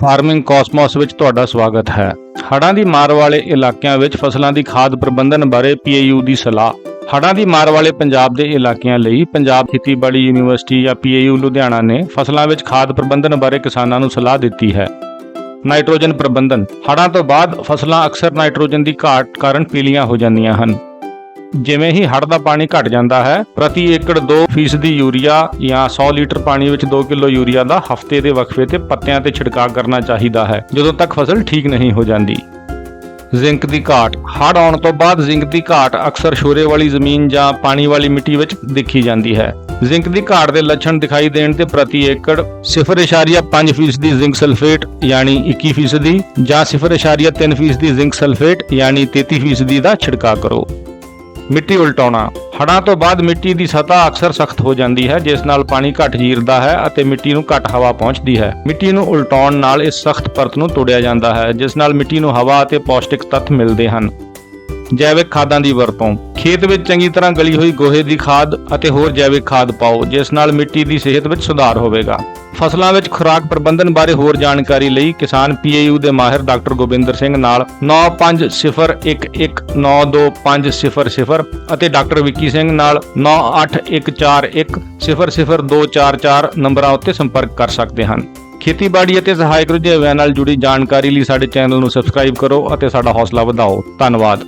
Farming ਕਾਸਮੋਸ ਵਿੱਚ ਤੁਹਾਡਾ ਸਵਾਗਤ ਹੈ। ਹੜ੍ਹਾਂ ਦੀ ਮਾਰ ਵਾਲੇ ਇਲਾਕਿਆਂ ਵਿੱਚ ਫਸਲਾਂ ਦੀ ਖਾਦ ਪ੍ਰਬੰਧਨ ਬਾਰੇ ਪੀਏਯੂ ਦੀ ਸਲਾਹ। ਹੜ੍ਹਾਂ ਦੀ ਮਾਰ ਵਾਲੇ ਪੰਜਾਬ ਦੇ ਇਲਾਕਿਆਂ ਲਈ ਪੰਜਾਬ ਖੇਤੀਬਾੜੀ ਯੂਨੀਵਰਸਿਟੀ ਜਾਂ ਪੀਏਯੂ ਲੁਧਿਆਣਾ ਨੇ ਫਸਲਾਂ ਵਿੱਚ ਖਾਦ ਪ੍ਰਬੰਧਨ ਬਾਰੇ ਕਿਸਾਨਾਂ ਨੂੰ ਸਲਾਹ ਦਿੱਤੀ ਹੈ। ਨਾਈਟ੍ਰੋਜਨ ਪ੍ਰਬੰਧਨ। ਹੜ੍ਹਾਂ ਤੋਂ ਬਾਅਦ ਫਸਲਾਂ ਅਕਸਰ ਨਾਈਟ੍ਰੋਜਨ ਦੀ ਘਾਟ ਕਾਰਨ ਪੀਲੀਆਂ ਹੋ ਜਾਂਦੀਆਂ ਹਨ। ਜਿਵੇਂ ਹੀ ਹੜ੍ਹ ਦਾ ਪਾਣੀ ਘਟ ਜਾਂਦਾ ਹੈ, ਪ੍ਰਤੀ ਏਕੜ 2 ਫੀਸਦੀ ਯੂਰੀਆ ਜਾਂ 100 ਲੀਟਰ ਪਾਣੀ ਵਿੱਚ 2 ਕਿਲੋ ਯੂਰੀਆ ਦਾ ਹਫ਼ਤੇ ਦੇ ਵਕਫੇ ਤੇ ਪੱਤਿਆਂ ਤੇ ਛਿੜਕਾਅ ਕਰਨਾ ਚਾਹੀਦਾ ਹੈ, ਜਦੋਂ ਤੱਕ ਫਸਲ ਠੀਕ ਨਹੀਂ ਹੋ ਜਾਂਦੀ। ਜ਼ਿੰਕ ਦੀ ਘਾਟ। ਹੜ੍ਹ ਆਉਣ ਤੋਂ ਬਾਅਦ ਜ਼ਿੰਕ ਦੀ ਘਾਟ ਅਕਸਰ ਸ਼ੋਰੇ ਵਾਲੀ ਜ਼ਮੀਨ ਜਾਂ ਪਾਣੀ ਵਾਲੀ ਮਿੱਟੀ ਵਿੱਚ ਦੇਖੀ ਜਾਂਦੀ ਹੈ। ਜ਼ਿੰਕ ਦੀ ਘਾਟ ਦੇ ਲੱਛਣ ਦਿਖਾਈ ਦੇਣ ਤੇ ਪ੍ਰਤੀ ਏਕੜ 0.5% ਦੀ ਜ਼ਿੰਕ ਸਲਫੇਟ, ਯਾਨੀ 21% ਜਾਂ 0.3% ਦੀ ਜ਼ਿੰਕ ਸਲਫੇਟ, ਯਾਨੀ 33% ਦਾ ਛਿੜਕਾਅ ਕਰੋ। ਮਿੱਟੀ ਉਲਟਾਉਣਾ। ਹੜ੍ਹਾਂ ਤੋਂ ਬਾਅਦ ਮਿੱਟੀ ਦੀ ਸਤਹ ਅਕਸਰ ਸਖਤ ਹੋ ਜਾਂਦੀ ਹੈ, ਜਿਸ ਨਾਲ ਪਾਣੀ ਘੱਟ ਜੀਰਦਾ ਹੈ ਅਤੇ ਮਿੱਟੀ ਨੂੰ ਘੱਟ ਹਵਾ ਪਹੁੰਚਦੀ ਹੈ। ਮਿੱਟੀ ਨੂੰ ਉਲਟਾਉਣ ਨਾਲ ਇਸ ਸਖਤ ਪਰਤ ਨੂੰ ਤੋੜਿਆ ਜਾਂਦਾ ਹੈ, ਜਿਸ ਨਾਲ ਮਿੱਟੀ ਨੂੰ ਹਵਾ ਅਤੇ ਪੌਸ਼ਟਿਕ ਤੱਤ ਮਿਲਦੇ ਹਨ। ਜੈਵਿਕ ਖਾਦਾਂ ਦੀ ਵਰਤੋਂ। ਖੇਤ ਵਿੱਚ ਚੰਗੀ ਤਰ੍ਹਾਂ ਗਲੀ ਹੋਈ ਗੋਹੇ ਦੀ ਖਾਦ ਅਤੇ ਹੋਰ ਜੈਵਿਕ ਖਾਦ ਪਾਓ, ਜਿਸ ਨਾਲ ਮਿੱਟੀ ਦੀ ਸਿਹਤ ਵਿੱਚ ਸੁਧਾਰ ਹੋਵੇਗਾ। ਫਸਲਾਂ ਵਿੱਚ ਖੁਰਾਕ ਪ੍ਰਬੰਧਨ ਬਾਰੇ ਹੋਰ ਜਾਣਕਾਰੀ ਲਈ ਕਿਸਾਨ ਪੀਏਯੂ ਦੇ ਮਾਹਿਰ ਡਾਕਟਰ ਗੋਬਿੰਦਰ ਸਿੰਘ ਨਾਲ 9501192500 ਅਤੇ ਡਾਕਟਰ ਵਿੱਕੀ ਸਿੰਘ ਨਾਲ 9814100244 ਨੰਬਰਾਂ ਉੱਤੇ ਸੰਪਰਕ ਕਰ ਸਕਦੇ ਹਨ। ਖੇਤੀਬਾੜੀ ਅਤੇ ਸਹਾਇਕ ਰੁਝੇਵਿਆਂ ਨਾਲ ਜੁੜੀ ਜਾਣਕਾਰੀ ਲਈ ਸਾਡੇ ਚੈਨਲ ਨੂੰ ਸਬਸਕ੍ਰਾਈਬ ਕਰੋ ਅਤੇ ਸਾਡਾ ਹੌਸਲਾ ਵਧਾਓ। ਧੰਨਵਾਦ।